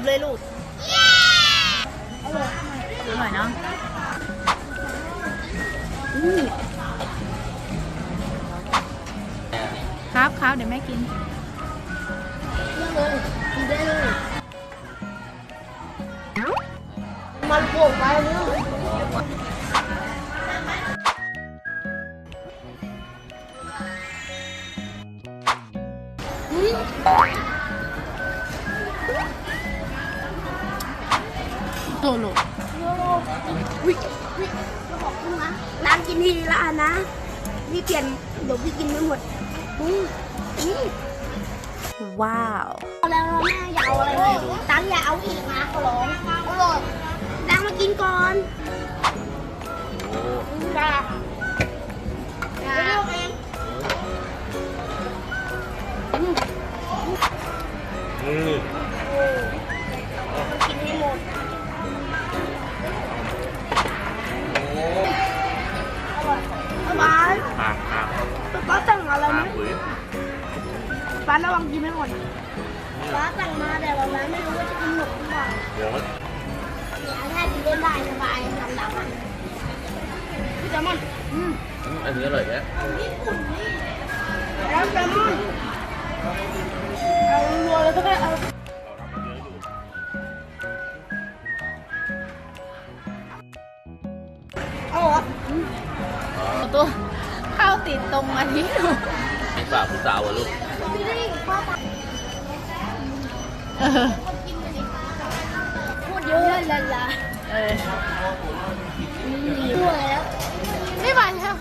บเลยลูกอร่อยเนาะครับครับเดี๋ยวแม่กินเลยกินได้เลยมันโผล่ไปแล้ว โตโลวิวิจะบอกคุณนะร้านกินทีละอันนะพี่เปลี่ยนเดี๋ยวพี่กินไม่หมดอืมอืมว้าวเอาแล้วแม่อย่าเอาอะไรเลยตังอย่าเอาอีกนะขอร้องอร่อยตังมากินก่อนจ้าจ้าเองอืม ป้าสั่งอะไรอะไหมปุ๋ยป้าระวังกินไม่หมดป้าสั่งมาแต่วันนั้นไม่รู้ว่าจะกินหมดหรือเปล่าเดี๋ยวมันเนี่ยถ้ากินเล่นได้สบายทำหลังอะพี่แซลมอนอืมอืมอันนี้อร่อยแค่แล้วแซลมอนเอารัวเลยก็ได้เอาเอาเหรอตัว ข้าวติดตรงอันนี้ดูให้ฝากผู้สาวอะลูกพี่ได้ป้าตักเออพูดเยอะเลยล่ะเออพูดแล้วไม่ไหวแล้ว